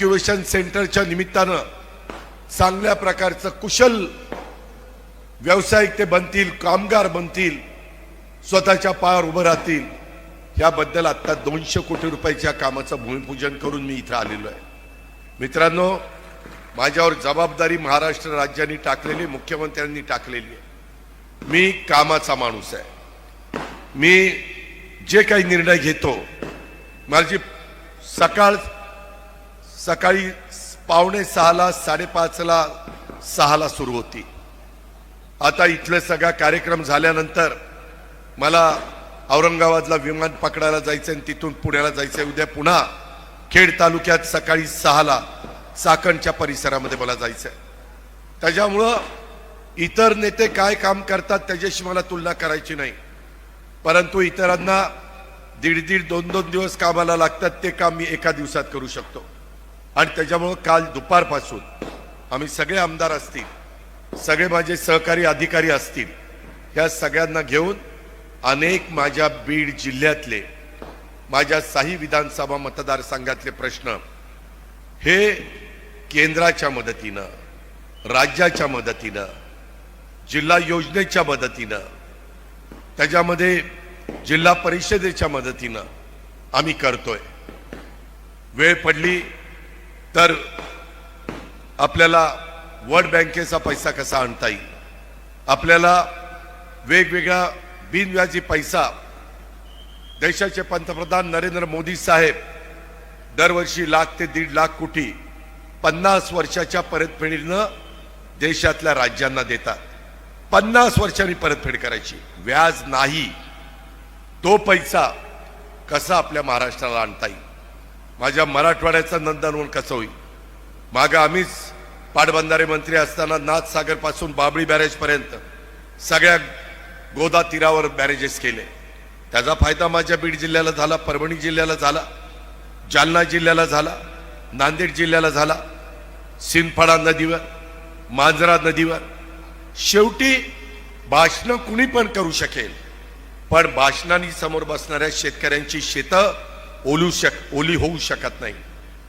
Incubation सेंटरच्या निमित्तानं चांगल्या प्रकारचं कुशल व्यावसायिक ते बनतील कामगार बनतील स्वतःच्या पायावर उभं राहतील. याबद्दल आत्ता दोनशे कोटी रुपयाच्या कामाचं भूमिपूजन करून मी इथं आलेलो आहे. मित्रांनो माझ्यावर जबाबदारी महाराष्ट्र राज्याने टाकलेली मुख्यमंत्र्यांनी टाकलेली आहे. मी कामाचा माणूस आहे. मी जे काही निर्णय घेतो माझी सकाळ सकाळी पावणे सहाला साडेपाचला सहाला सुरू होती. आता इथले सगळा कार्यक्रम झाल्यानंतर मला औरंगाबादला विमान पकडायला जायचं आणि तिथून पुण्याला जायचं उद्या पुन्हा खेड तालुक्यात सकाळी सहाला चाकणच्या परिसरामध्ये मला जायचंय. त्याच्यामुळं इतर नेते काय काम करतात त्याच्याशी मला तुलना करायची नाही. परंतु इतरांना दीड दीड दोन दोन दिवस कामाला लागतात ते काम मी एका दिवसात करू शकतो. आणि त्याच्यामुळं काल दुपारपासून आम्ही सगळे आमदार असतील सगळे माझे सहकारी अधिकारी असतील या सगळ्यांना घेऊन अनेक माझ्या बीड जिल्ह्यातले माझ्या साही विधानसभा मतदारसंघातले प्रश्न हे केंद्राच्या मदतीनं राज्याच्या मदतीनं जिल्हा योजनेच्या मदतीनं त्याच्यामध्ये जिल्हा परिषदेच्या मदतीनं आम्ही करतोय. वेळ पडली तर आपल्याला वर्ल्ड बँकेचा पैसा कसा आणता येईल? आपल्याला वेगवेगळा बिनव्याजी पैसा देशाचे पंतप्रधान नरेंद्र मोदी साहेब दरवर्षी लाख ते दीड लाख कोटी पन्नास वर्षाच्या परतफेडीनं देशातल्या राज्यांना देतात. पन्नास वर्षांनी परतफेड करायची. व्याज नाही. तो पैसा कसा आपल्या महाराष्ट्राला आणता येईल? माझ्या मराठवाड्याचा नंदनवन कसं होईल? मागं आम्हीच पाटबंधारे मंत्री असताना नाथसागरपासून बाबळी बॅरेजपर्यंत सगळ्या गोदा तीरावर बॅरेजेस केले. त्याचा फायदा माझ्या बीड जिल्ह्याला झाला परभणी जिल्ह्याला झाला जालना जिल्ह्याला झाला नांदेड जिल्ह्याला झाला सिंदफाडा नदीवर मांजरा नदीवर. शेवटी भाषणं कुणी पण करू शकेल पण भाषणांनी समोर बसणाऱ्या शेतकऱ्यांची शेतं ओलू शक ओली होऊ शकत नाही.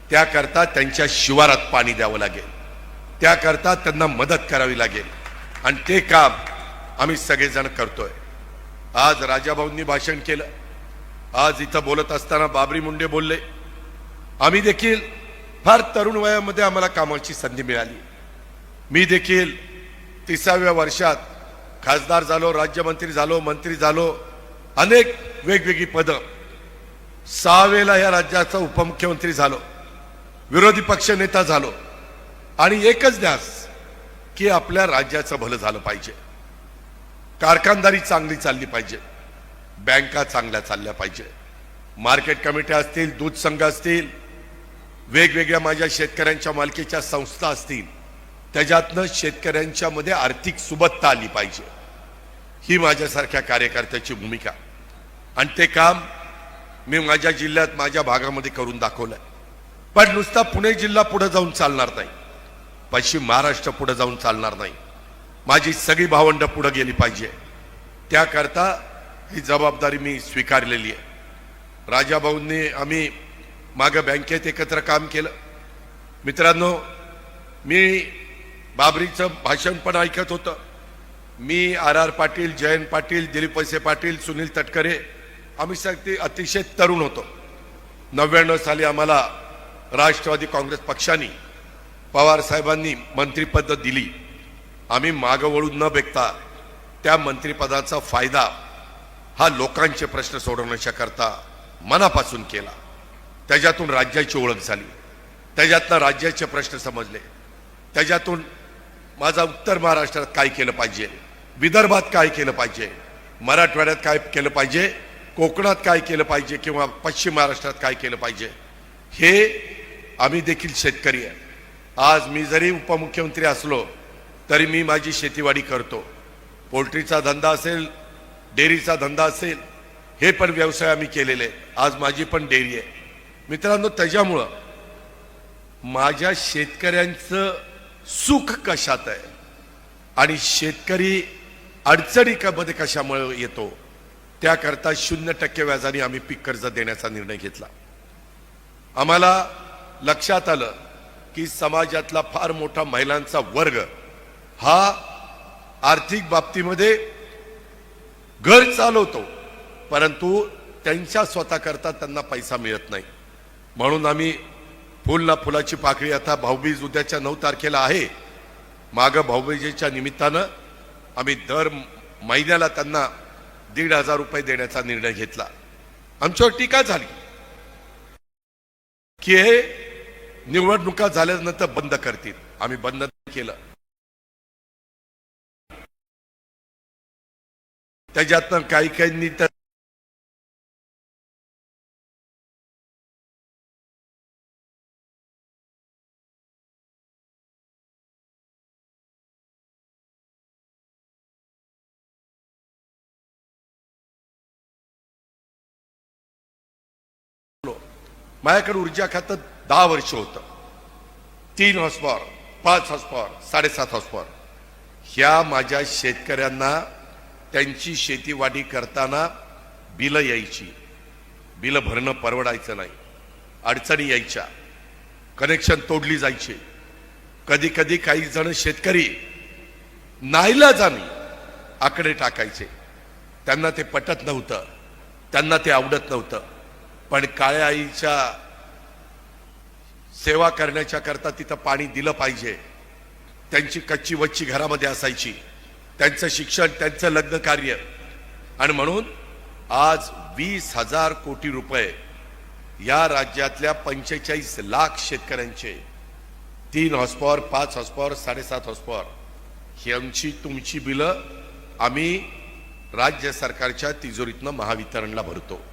त्याकरता त्यांच्या शिवारात पाणी द्यावं लागेल. त्याकरता त्यांना मदत करावी लागेल. आणि ते काम आम्ही सगळेजण करतोय. आज राजाभाऊंनी भाषण केलं. आज इथं बोलत असताना बाबरी मुंडे बोलले आम्ही देखील फार तरुण वयामध्ये आम्हाला कामाची संधी मिळाली. मी देखील तिसाव्या वर्षात खासदार झालो राज्यमंत्री झालो मंत्री झालो अनेक वेगवेगळी पदं सहा वेळेला या राज्याचा उपमुख्यमंत्री झालो. विरोधी पक्ष नेता झालो. आणि एकच ध्यास की आपल्या राज्याचं भलं झालं पाहिजे. कारखानदारी चांगली चालली पाहिजे. बँका चांगल्या चालल्या पाहिजे. मार्केट कमिट्या असतील दूध संघ असतील वेगवेगळ्या माझ्या शेतकऱ्यांच्या मालकीच्या संस्था असतील त्याच्यातनं शेतकऱ्यांच्या मध्ये आर्थिक सुबत्ता आली पाहिजे. ही माझ्यासारख्या कार्यकर्त्याची भूमिका. आणि ते काम मी माझ्या जिल्ह्यात माझ्या भागामध्ये करून दाखवलंय. पण नुसता पुणे जिल्हा पुढे जाऊन चालणार नाही. पश्चिम महाराष्ट्र पुढे जाऊन चालणार नाही. माझी सगळी भावंड पुढे गेली पाहिजे. त्याकरता ही जबाबदारी मी स्वीकारलेली आहे. राजाभाऊंनी आम्ही मागं बँकेत एकत्र काम केलं. मित्रांनो मी बाबरीचं भाषण पण ऐकत होतं. मी आर आर पाटील जयंत पाटील दिलीप वळसे पाटील सुनील तटकरे आम्ही सगळे अतिशय तरुण होतो. नव्याण्णव साली आम्हाला राष्ट्रवादी काँग्रेस पक्षाने पवार साहेबांनी मंत्रिपद दिली. आम्ही मागं वळून न बेकता त्या मंत्रिपदाचा फायदा हा लोकांचे प्रश्न सोडवण्याच्या करता मनापासून केला. त्याच्यातून राज्याची ओळख झाली. त्याच्यातनं राज्याचे प्रश्न समजले. त्याच्यातून माझा उत्तर महाराष्ट्रात काय केलं पाहिजे? विदर्भात काय केलं पाहिजे? मराठवाड्यात काय केलं पाहिजे? कोकणात काय केलं पाहिजे किंवा पश्चिम महाराष्ट्रात काय केलं पाहिजे हे आम्ही देखील शेतकरी आहे. आज मी जरी उपमुख्यमंत्री असलो तरी मी माझी शेतीवाडी करतो. पोल्ट्रीचा धंदा असेल डेअरीचा धंदा असेल हे पण व्यवसाय आम्ही केलेले आज माझी पण डेअरी आहे. मित्रांनो त्याच्यामुळं माझ्या शेतकऱ्यांचं सुख कशात आहे? आणि शेतकरी अडचणी कमध्ये कशामुळे येतो? त्याकरता शून्य टक्के व्याजाने आम्ही पीक कर्ज देण्याचा निर्णय घेतला. आम्हाला लक्षात आलं की समाजातला फार मोठा महिलांचा वर्ग हा आर्थिक बाबतीमध्ये घर चालवतो परंतु त्यांच्या स्वतःकरता त्यांना पैसा मिळत नाही. म्हणून आम्ही फुल ना फुलाची पाकळी आता भाऊबीज उद्याच्या नऊ तारखेला आहे. मागं भाऊबीजेच्या निमित्तानं आम्ही दर महिन्याला त्यांना दीड हजार रुपये देण्याचा निर्णय घेतला. आमच्यावर टीका झाली. की हे निवडणुका झाल्यानंतर बंद करतील. आम्ही बंद केलं. त्याच्यातनं काही काहींनी तर माझ्याकडे ऊर्जा खातं दहा वर्ष होतं. तीन हॉस्पॉर पाच हॉस्पॉर साडेसात हॉस्पॉर ह्या माझ्या शेतकऱ्यांना त्यांची शेतीवाडी करताना बिलं यायची. बिलं भरणं परवडायचं नाही. अडचणी यायच्या. कनेक्शन तोडली जायची. कधी कधी काही जण शेतकरी नाईलाजानी आकडे टाकायचे. त्यांना ते पटत नव्हतं. त्यांना ते आवडत नव्हतं. पण काळ्या आईच्या सेवा करण्याच्या करता तिथं पाणी दिलं पाहिजे. त्यांची कच्ची वच्ची घरामध्ये असायची. त्यांचं शिक्षण त्यांचं लग्न कार्य. आणि म्हणून आज वीस हजार कोटी रुपये या राज्यातल्या पंचेचाळीस लाख शेतकऱ्यांचे तीन हॉस्पॉर पाच हॉस्पॉर साडेसात हॉस्पॉर आमची तुमची बिलं आम्ही राज्य सरकारच्या तिजोरीतनं महावितरणला भरतो.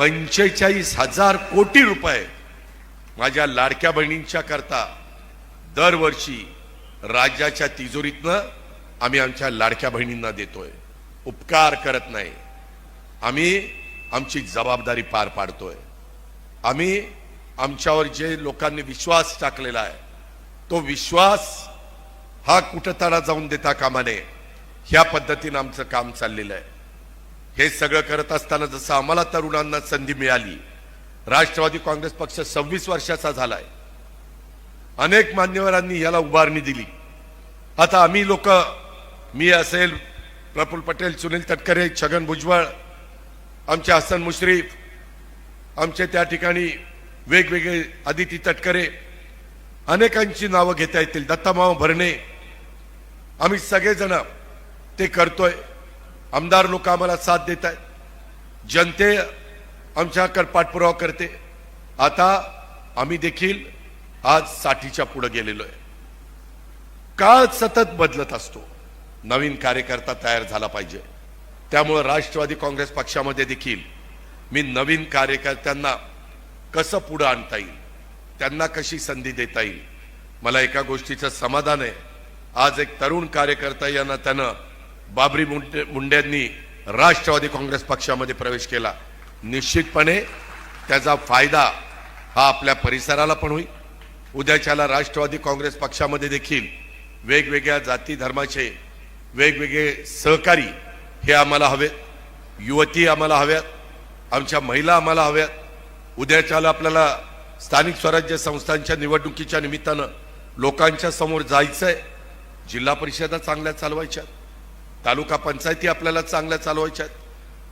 पंचेचाळीस हजार कोटी रुपये माझ्या लाडक्या बहिणींच्या करता दरवर्षी राज्याच्या तिजोरीतनं आम्ही आमच्या लाडक्या बहिणींना देतोय. उपकार करत नाही. आम्ही आमची जबाबदारी पार पाडतोय. आम्ही आमच्यावर जे लोकांनी विश्वास टाकलेला आहे तो विश्वास हा कुठं जाऊन देता कामा नये. ह्या पद्धतीनं आमचं काम चाललेलं आहे. हे सगळं करत असताना जसं आम्हाला तरुणांना संधी मिळाली राष्ट्रवादी काँग्रेस पक्ष सव्वीस वर्षाचा झालाय. अनेक मान्यवरांनी याला उभारणी दिली. आता आम्ही लोक मी असेल प्रफुल्ल पटेल सुनील तटकरे छगन भुजबळ आमचे हसन मुश्रीफ आमचे त्या ठिकाणी वेगवेगळे आदिती तटकरे अनेकांची नावं घेता येतील. दत्तामाव भरणे आम्ही सगळेजण ते करतोय. आमदार लोक आम्हाला साथ देत आहेत जनते आमच्याकडे पाठपुरावा करते. आता आम्ही देखील आज साठीच्या पुढे गेलेलो आहे. काळ सतत बदलत असतो. नवीन कार्यकर्ता तयार झाला पाहिजे. त्यामुळं राष्ट्रवादी काँग्रेस पक्षामध्ये देखील मी नवीन कार्यकर्त्यांना कसं पुढं आणता येईल त्यांना कशी संधी देता येईल मला एका गोष्टीचं समाधान आहे. आज एक तरुण कार्यकर्ता यांना त्यानं बाबरी मुंडे मुंड्यांनी राष्ट्रवादी काँग्रेस पक्षामध्ये प्रवेश केला. निश्चितपणे त्याचा फायदा हा आपल्या परिसराला पण होईल. उद्याच्याला राष्ट्रवादी काँग्रेस पक्षामध्ये देखील वेगवेगळ्या जाती धर्माचे वेगवेगळे सहकारी हे आम्हाला हवेत. युवती आम्हाला हव्यात. आमच्या महिला आम्हाला हव्यात. उद्याच्याला आपल्याला स्थानिक स्वराज्य संस्थांच्या निवडणुकीच्या निमित्तानं लोकांच्या समोर जायचं आहे जिल्हा परिषदा चांगल्या चालवायच्या तालुका पंचायती आपल्याला चांगल्या चालवायच्या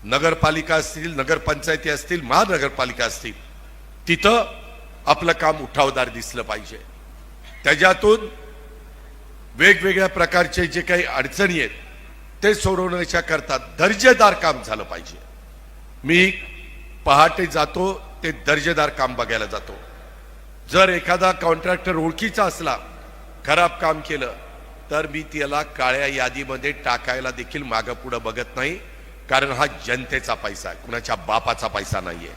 नगरपालिका असतील नगरपंचायती असतील महानगरपालिका असतील तिथं आपलं काम उठावदार दिसलं पाहिजे. त्याच्यातून वेगवेगळ्या प्रकारचे जे काही अडचणी आहेत ते सोडवण्याच्या करता दर्जेदार काम झालं पाहिजे. मी पहाटे जातो ते दर्जेदार काम बघायला जातो. जर एखादा कॉन्ट्रॅक्टर ओळखीचा असला खराब काम केलं तर मी त्याला काळ्या यादीमध्ये टाकायला देखील मागं पुढं बघत नाही कारण हा जनतेचा पैसा आहे. कुणाच्या बापाचा पैसा नाहीये.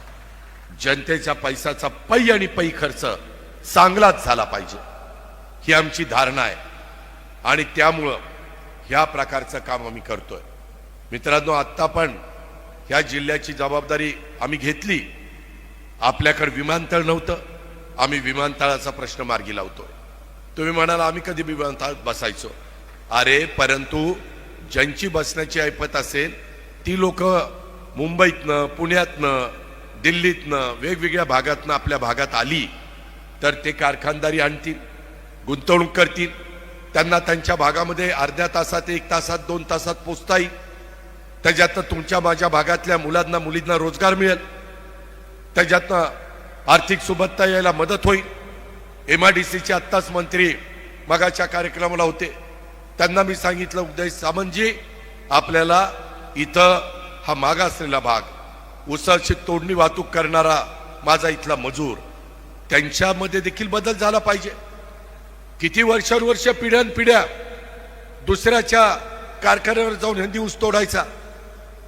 जनतेच्या पैशाचा पै आणि पै खर्च चांगलाच झाला पाहिजे. ही आमची धारणा आहे. आणि त्यामुळं ह्या प्रकारचं काम आम्ही करतोय. मित्रांनो आत्ता पण ह्या जिल्ह्याची जबाबदारी आम्ही घेतली. आपल्याकडे विमानतळ नव्हतं. आम्ही विमानतळाचा प्रश्न मार्गी लावतोय. तुम्ही म्हणाल आम्ही कधी विमानतळात बसायचो. अरे परंतु ज्यांची बसण्याची ऐपत असेल ती लोक मुंबईतनं पुण्यातनं दिल्लीतनं वेगवेगळ्या भागातनं आपल्या भागात आली तर ते कारखानदारी आणतील गुंतवणूक करतील. त्यांना त्यांच्या भागामध्ये अर्ध्या तासात एक तासात दोन तासात पोचता येईल त्याच्यातनं तुमच्या माझ्या भागातल्या मुलांना मुलींना रोजगार मिळेल. त्याच्यातनं आर्थिक सुबत्ता यायला मदत होईल. एम डी सीचे आत्ताच मंत्री मगाच्या कार्यक्रमाला होते. त्यांना मी सांगितलं उदय सामंतजी आपल्याला इथं हा मागासलेला भाग उसाची तोडणी वाहतूक करणारा माझा इथला मजूर त्यांच्यामध्ये देखील बदल झाला पाहिजे. किती वर्षानुवर्ष पिढ्यानपिढ्या दुसऱ्याच्या कारखान्यावर जाऊन हिंदी ऊस तोडायचा.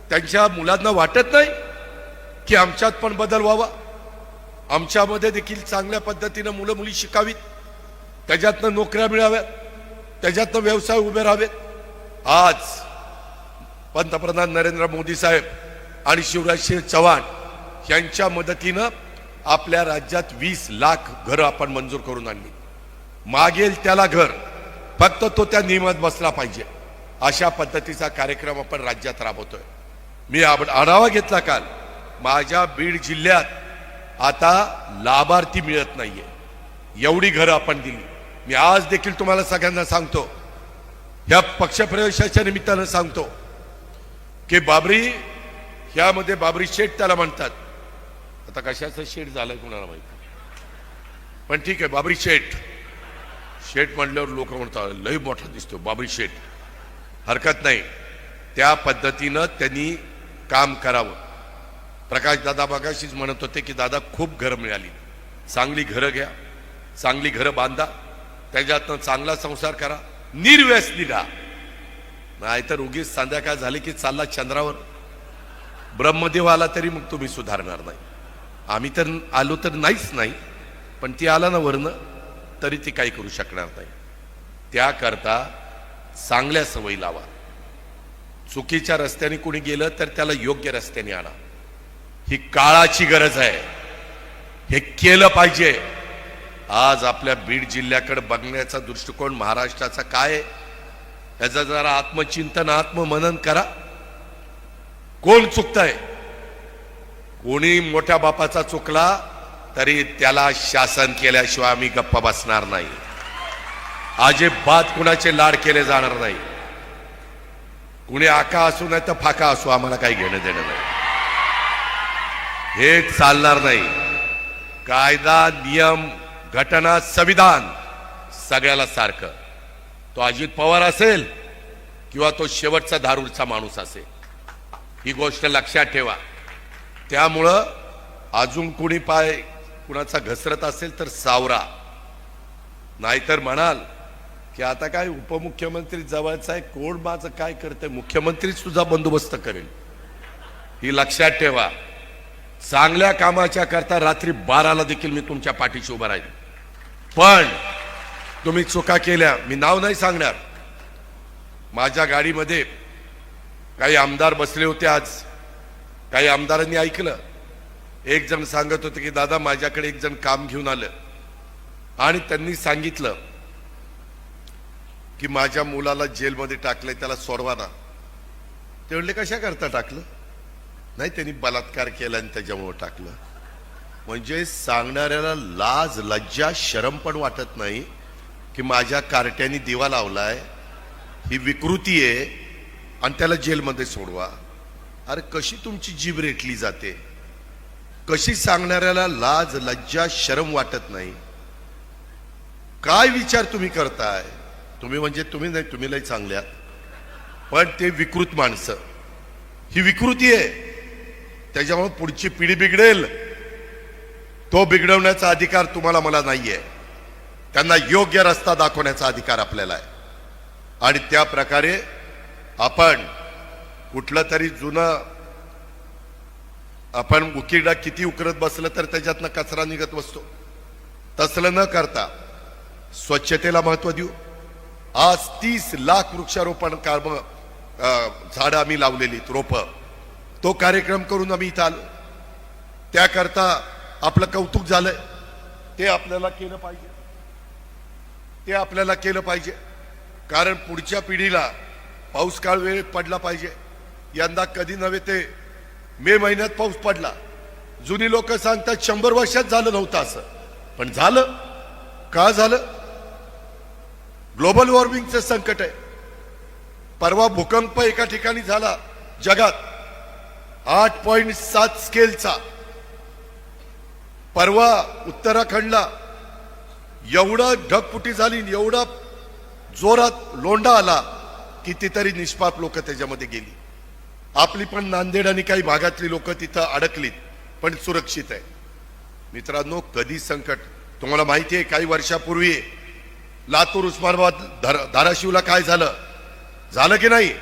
त्यांच्या मुलांना वाटत नाही की आमच्यात पण बदल व्हावा. आमच्यामध्ये देखील चांगल्या पद्धतीनं मुलं मुली शिकावीत. त्याच्यातनं नोकऱ्या मिळाव्यात. त्याच्यातनं व्यवसाय उभे राहावेत. आज पंतप्रधान नरेंद्र मोदी साहेब आणि शिवराजसिंह चव्हाण यांच्या मदतीनं आपल्या राज्यात वीस लाख घरं आपण मंजूर करून आणली. मागेल त्याला घर फक्त तो त्या नियमात बसला पाहिजे. अशा पद्धतीचा कार्यक्रम आपण राज्यात राबवतोय. मी आढावा घेतला काल. माझ्या बीड जिल्ह्यात आता लाभार्थी मिळत नाहीये. एवढी घरं आपण दिली. मी आज देखील तुम्हाला सगळ्यांना सांगतो या पक्षप्रवेशाच्या निमित्तानं सांगतो की बाबरी ह्यामध्ये बाबरी शेठ त्याला म्हणतात. आता कशाचं शेठ झालं कुणाला माहिती? पण ठीक आहे बाबरी शेठ. शेठ म्हणल्यावर लोक म्हणतात लय मोठा दिसतो बाबरी शेठ. हरकत नाही. त्या पद्धतीनं त्यांनी काम करावं. प्रकाश दादा बघाशीच म्हणत होते की दादा खूप घरं मिळाली. चांगली घरं घ्या. चांगली घरं बांधा. त्याच्यातनं चांगला संसार करा. निर्व्यसनी राहा. नाहीतर उगीच संध्याकाळ झाली की चालला चंद्रावर. ब्रह्मदेव आला तरी मग तुम्ही सुधारणार नाही. आम्ही तर आलो तर नाहीच नाही पण ती आला ना वरनं तरी ती काही करू शकणार नाही. त्याकरता चांगल्या सवयी लावा. चुकीच्या रस्त्याने कोणी गेलं तर त्याला योग्य रस्त्याने आणा. ही काळाची गरज आहे. हे केलं पाहिजे. आज आपल्या बीड जिल्ह्याकडे बघण्याचा दृष्टिकोन महाराष्ट्राचा काय याचा जरा आत्मचिंतन आत्ममनन करा. कोण चुकतंय? कोणी मोठ्या बापाचा चुकला तरी त्याला शासन केल्याशिवाय आम्ही गप्पा बसणार नाही. अजिबात कुणाचे लाड केले जाणार नाही. कुणी आका असू नाही तर फाका असू आम्हाला काही घेणं देणं नाही. हे चालणार नाही. कायदा नियम घटना संविधान सगळ्याला सारखं. तो अजित पवार असेल किंवा तो शेवटचा धारूरचा माणूस असेल. ही गोष्ट लक्षात ठेवा. त्यामुळं अजून कुणी पाय कुणाचा घसरत असेल तर सावरा. नाहीतर म्हणाल की आता काय उपमुख्यमंत्री जवळचा आहे कोण माझं काय करते मुख्यमंत्रीच तुझा बंदोबस्त करेल. ही लक्षात ठेवा. चांगल्या कामाच्या करता रात्री बाराला देखील मी तुमच्या पाठीशी उभा राहील पण तुम्ही चुका केल्या मी नाव नाही सांगणार. माझ्या गाडीमध्ये काही आमदार बसले होते आज. काही आमदारांनी ऐकलं. एक जण सांगत होते की दादा माझ्याकडे एक जण काम घेऊन आलं. आणि त्यांनी सांगितलं की माझ्या मुलाला जेलमध्ये टाकलंय त्याला सोडवाना ते म्हणले कशा करता टाकलं? नाही त्यांनी बलात्कार केला आणि त्याच्यामुळं टाकलं. म्हणजे सांगणाऱ्याला लाज लज्जा शरम पण वाटत नाही की माझ्या कार्ट्याने दिवा लावलाय ही विकृती आहे आणि त्याला जेलमध्ये सोडवा. अरे कशी तुमची जीभ रेटली जाते? कशी सांगणाऱ्याला लाज लज्जा शरम वाटत नाही? काय विचार तुम्ही करताय? तुम्ही म्हणजे तुम्ही नाही तुम्ही लय चांगल्यात पण ते विकृत माणसं. ही विकृती आहे. त्याच्यामुळे पुढची पिढी बिघडेल. तो बिघडवण्याचा अधिकार तुम्हाला मला नाहीये. त्यांना योग्य रस्ता दाखवण्याचा अधिकार आपल्याला आहे. आणि त्या प्रकारे आपण कुठलं तरी जुनं आपण उकिरडा किती उकरत बसलं तर त्याच्यातनं कचरा निघत बसतो. तसलं न करता स्वच्छतेला महत्त्व देऊ. आज तीस लाख वृक्षारोपण काम झाडं आम्ही लावलेली रोपं. तो कार्यक्रम करून आम्ही इथं आलो. त्याकरता आपलं कौतुक झालंय. ते आपल्याला केलं पाहिजे. ते आपल्याला केलं पाहिजे. कारण पुढच्या पिढीला पाऊस काळ वेळ पडला पाहिजे. यंदा कधी नव्हे ते मे महिन्यात पाऊस पडला. जुनी लोक सांगतात शंभर वर्षात झालं नव्हतं असं. पण झालं. का झालं? ग्लोबल वॉर्मिंगचं संकट आहे. परवा भूकंप एका ठिकाणी झाला जगात. आठ पॉइंट सात स्केलचा. परवा उत्तराखंडला एवढा ढगफुटी झाली एवढा जोरात लोंडा आला कितीतरी निष्पाप लोक त्याच्यामध्ये गेली. आपली पण नांदेड आणि काही भागातली लोक तिथं अडकलीत पण सुरक्षित आहे. मित्रांनो कधी संकट? तुम्हाला माहिती आहे काही वर्षापूर्वी लातूर उस्मानाबाद धार- धाराशिवला काय झालं? झालं की नाही?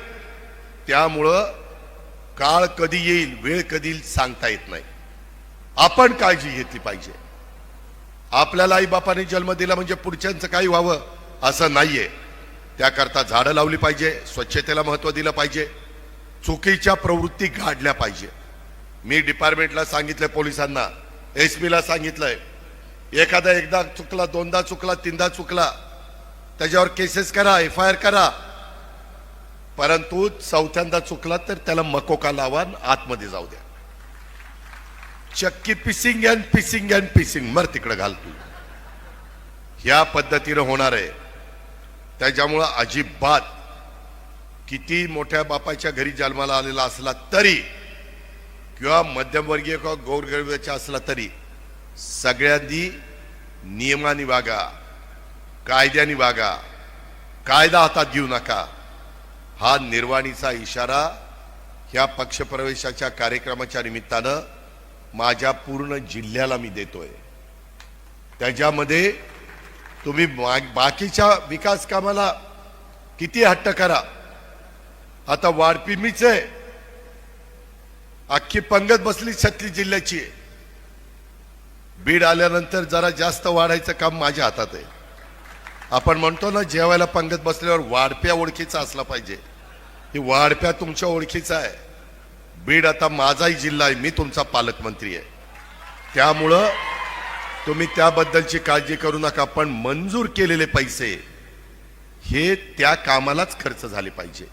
त्यामुळं काळ कधी येईल वेळ कधी येईल सांगता येत नाही. आपण काळजी घेतली पाहिजे. आपल्याला आई बापाने जन्म दिला म्हणजे पुढच्यांचं काही व्हावं असं नाहीये. त्याकरता झाडं लावली पाहिजे स्वच्छतेला महत्त्व दिलं पाहिजे. चुकीच्या प्रवृत्ती गाडल्या पाहिजे. मी डिपार्टमेंटला सांगितलं पोलिसांना. एस ला सांगितलंय. एखादा एकदा चुकला दोनदा चुकला तीनदा चुकला. त्याच्यावर केसेस करा एफ आय आर करा. परंतु चौथ्यांदा चुकला तर त्याला मकोका लावा आतमध्ये जाऊ द्या. चक्की fishing and fishing and fishing. मर तिकडे घाल तू. ह्या पद्धतीनं होणार आहे. त्याच्यामुळं अजिबात किती मोठ्या बापाच्या घरी जन्माला आलेला असला तरी किंवा मध्यमवर्गीय किंवा गौरगरिबाचा असला तरी सगळ्यांनी नियमाने वागा कायद्याने वागा कायदा हातात घेऊ नका. हा निर्वाणीचा इशारा ह्या पक्षप्रवेशाच्या कार्यक्रमाच्या निमित्तानं माझ्या पूर्ण जिल्ह्याला मी देतोय. त्याच्यामध्ये तुम्ही बाकीच्या विकास कामाला किती हट्ट करा. आता वाढपी मीच आहे. अख्खी पंगत बसली छत्री जिल्ह्याची. आहे. बीड आल्यानंतर जरा जास्त वाढायचं काम माझ्या हातात आहे. आपण म्हणतो ना जेवायला पंगत बसल्यावर वाढप्या ओळखीचा असला पाहिजे. ही वाढप्या तुमच्या ओळखीचा आहे. बीड आता माझाही जिल्हा आहे मी तुमचा पालकमंत्री आहे. त्यामुळं तुम्ही त्याबद्दलची काळजी करू नका पण मंजूर केलेले पैसे हे त्या कामालाच खर्च झाले पाहिजे.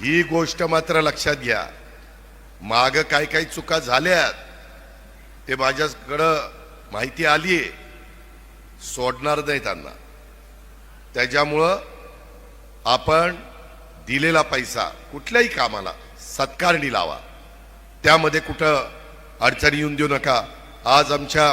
ही गोष्ट मात्र लक्षात घ्या. माग काही काही चुका झाल्यात ते माझ्याकडं माहिती आली आहे सोडणार नाही त्यांना. त्याच्यामुळं आपण दिलेला पैसा कुठल्याही कामाला सत्कारणी लावा. त्यामध्ये कुठं अडचणी येऊन देऊ नका. आज आमच्या